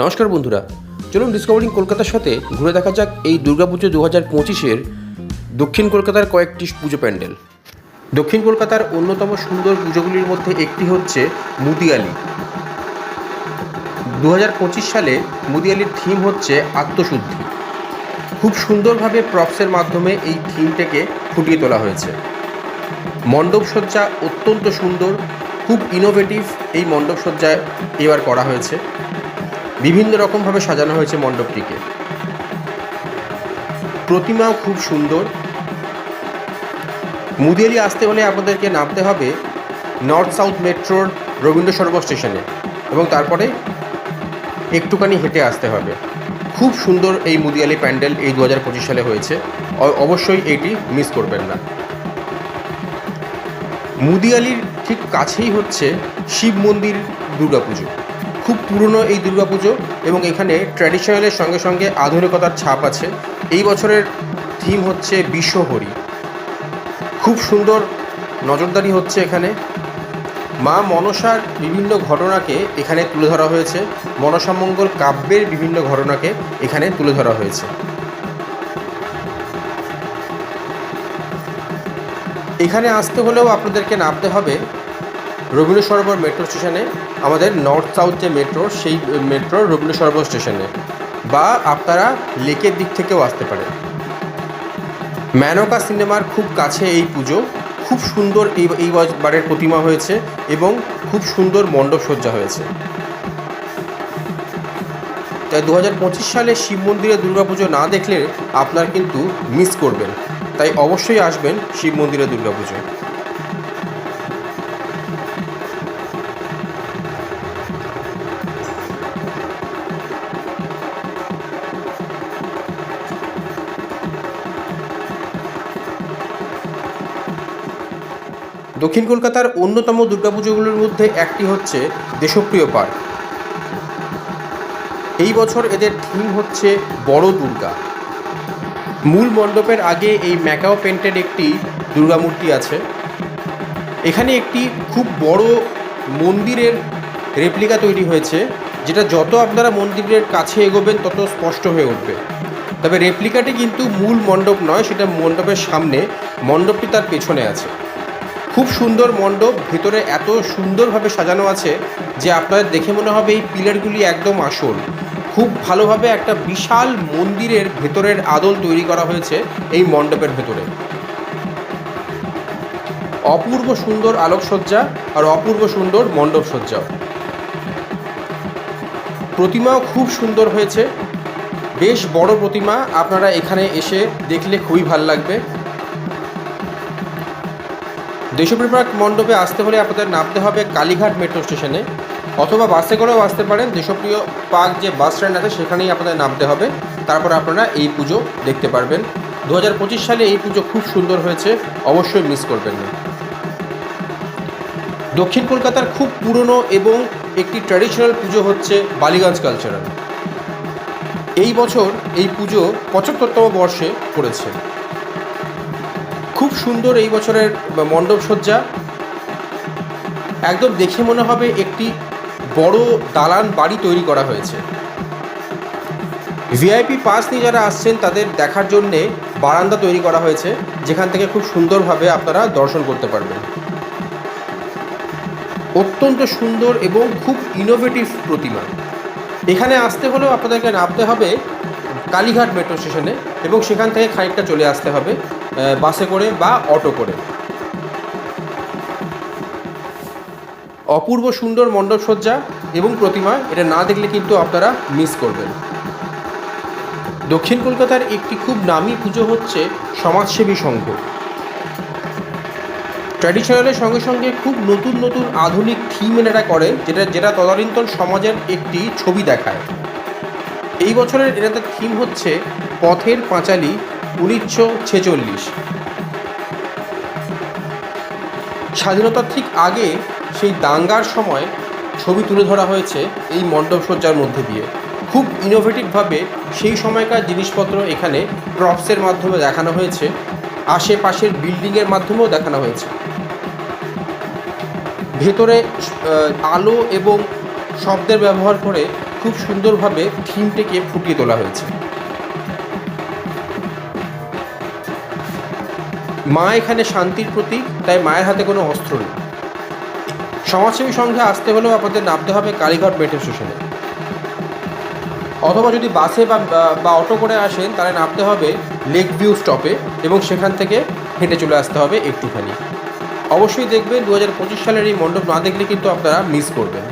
নমস্কার বন্ধুরা, চলুন ডিসকভারিং কলকাতার সাথে ঘুরে দেখা যাক এই দুর্গাপুজো দু হাজার পঁচিশের দক্ষিণ কলকাতার কয়েকটি পুজো প্যান্ডেল। দক্ষিণ কলকাতার অন্যতম সুন্দর পুজোগুলির মধ্যে একটি হচ্ছে মুদিয়ালি। দু পঁচিশ সালে মুদিয়ালির থিম হচ্ছে আত্মশুদ্ধি। খুব সুন্দরভাবে প্রপসের মাধ্যমে এই থিমটাকে ফুটিয়ে তোলা হয়েছে। মণ্ডপ সজ্জা অত্যন্ত সুন্দর, খুব ইনোভেটিভ এই মণ্ডপ সজ্জায় এবার করা হয়েছে। বিভিন্ন রকমভাবে সাজানো হয়েছে মণ্ডপটিকে। প্রতিমাও খুব সুন্দর। মুদিয়ালি আসতে হলে আপনাদেরকে নামতে হবে নর্থ সাউথ মেট্রোর রবীন্দ্র সরোবর স্টেশনে এবং তারপরে একটুখানি হেঁটে আসতে হবে। খুব সুন্দর এই মুদিয়ালি প্যান্ডেল এই দু হাজার পঁচিশ সালে হয়েছে। অবশ্যই এটি মিস করবেন না। মুদিয়ালির ঠিক কাছেই হচ্ছে শিব মন্দির দুর্গাপুজো। খুব পুরনো এই দুর্গাপুজো এবং এখানে ট্র্যাডিশনালের সঙ্গে সঙ্গে আধুনিকতার ছাপ আছে। এই বছরের থিম হচ্ছে বিশ্বহরি। খুব সুন্দর নজরদারি হচ্ছে এখানে। মা মনসার বিভিন্ন ঘটনাকে এখানে তুলে ধরা হয়েছে। মনসামঙ্গল কাব্যের বিভিন্ন ঘটনাকে এখানে তুলে ধরা হয়েছে। এখানে আসতে হলেও আপনাদেরকে নামতে হবে রবীন্দ্র সরোবর মেট্রো স্টেশনে, আমাদের নর্থ সাউথ যে মেট্রো, সেই মেট্রো রবীন্দ্র সরোবর স্টেশনে বা আপনারা লেকের দিক থেকেও আসতে পারেন ম্যানকা সিনেমার খুব কাছে এই পুজো, খুব সুন্দর এই এই বারের প্রতিমা হয়েছে এবং খুব সুন্দর মণ্ডপ সজ্জা হয়েছে। তাই দু হাজার পঁচিশ সালে শিব মন্দিরে দুর্গাপুজো না দেখলে আপনার কিন্তু মিস করবেন। তাই অবশ্যই আসবেন শিব মন্দিরে দুর্গাপুজো। দক্ষিণ কলকাতার অন্যতম দুর্গাপুজোগুলোর মধ্যে একটি হচ্ছে দেশপ্রিয় পার্ক। এই বছর এদের থিম হচ্ছে বড় দুর্গা। মূল মণ্ডপের আগে এই ম্যাকাও পেন্টেড একটি দুর্গামূর্তি আছে। এখানে একটি খুব বড় মন্দিরের রেপ্লিকা তৈরি হয়েছে, যেটা যত আপনারা মন্দিরের কাছে এগোবেন তত স্পষ্ট হয়ে উঠবে। তবে রেপ্লিকাটি কিন্তু মূল মণ্ডপ নয়, সেটা মণ্ডপের সামনে। মণ্ডপটি তার পেছনে আছে। খুব সুন্দর মণ্ডপ, ভেতরে এত সুন্দরভাবে সাজানো আছে যে আপনাদের দেখে মনে হবে এই পিলারগুলি একদম আসল। খুব ভালোভাবে একটা বিশাল মন্দিরের ভেতরের আদল তৈরি করা হয়েছে এই মণ্ডপের ভেতরে। অপূর্ব সুন্দর আলোকসজ্জা আর অপূর্ব সুন্দর মণ্ডপ সজ্জাও প্রতিমাও খুব সুন্দর হয়েছে। বেশ বড় প্রতিমা, আপনারা এখানে এসে দেখলে খুবই ভালো লাগবে। দেশপ্রিয় পার্ক মণ্ডপে আসতে হলে আপনাদের নামতে হবে কালীঘাট মেট্রো স্টেশনে অথবা বাসে করেও আসতে পারেন। দেশপ্রিয় পার্ক যে বাস স্ট্যান্ড আছে, সেখানেই আপনাদের নামতে হবে। তারপর আপনারা এই পুজো দেখতে পারবেন। দু হাজার পঁচিশ সালে এই পুজো খুব সুন্দর হয়েছে, অবশ্যই মিস করবেন না। দক্ষিণ কলকাতার খুব পুরনো এবং একটি ট্র্যাডিশনাল পুজো হচ্ছে বালিগঞ্জ কালচারাল এই বছর এই পুজো পঁচাত্তরতম বর্ষে পড়েছে খুব সুন্দর এই বছরের মণ্ডপ সজ্জা। একদম দেখে মনে হবে একটি বড় দালান বাড়ি তৈরি করা হয়েছে। ভিআইপি পাস নিয়ে যারা আসছেন, তাদের দেখার জন্যে বারান্দা তৈরি করা হয়েছে, যেখান থেকে খুব সুন্দরভাবে আপনারা দর্শন করতে পারবেন। অত্যন্ত সুন্দর এবং খুব ইনোভেটিভ প্রতিমা। এখানে আসতে হলেও আপনাদেরকে নামতে হবে কালীঘাট মেট্রো স্টেশনে এবং সেখান থেকে খানিকটা চলে আসতে হবে। বাসে করে বা অটো করে। অপূর্ব সুন্দর মণ্ডপ সজ্জা এবং প্রতিমা, এটা না দেখলে কিন্তু আপনারা মিস করবেন। দক্ষিণ কলকাতার একটি খুব নামী পুজো হচ্ছে সমাজসেবী সংঘ। ট্র্যাডিশনালের সঙ্গে সঙ্গে খুব নতুন নতুন আধুনিক থিম এনারা করেন যেটা যেটা তদানীন্তন সমাজের একটি ছবি দেখায়। এই বছরের এনাদের থিম হচ্ছে পথের পাঁচালী উনিশশো ছেচল্লিশ। স্বাধীনতার ঠিক আগে সেই দাঙ্গার সময় ছবি তুলে ধরা হয়েছে এই মণ্ডপ সজ্জার মধ্যে দিয়ে। খুব ইনোভেটিভভাবে সেই সময়কার জিনিসপত্র এখানে প্রপসের মাধ্যমে দেখানো হয়েছে, আশেপাশের বিল্ডিংয়ের মাধ্যমেও দেখানো হয়েছে। ভেতরে আলো এবং শব্দের ব্যবহার করে খুব সুন্দরভাবে থিমটিকে ফুটিয়ে তোলা হয়েছে। মা এখানে শান্তির প্রতীক, তাই মায়ের হাতে কোনো অস্ত্র নেই। সমাজসেবী সংঘে আসতে হলেও আপনাদের নামতে হবে কালীঘাট মেট্রো স্টেশনে। অথবা যদি বাসে বা বা অটো করে আসেন, তাহলে নামতে হবে লেক ভিউ স্টপে এবং সেখান থেকে হেঁটে চলে আসতে হবে একটুখানি। অবশ্যই দেখবেন দু হাজার পঁচিশ সালের এই মণ্ডপ না দেখলে কিন্তু আপনারা মিস করবেন।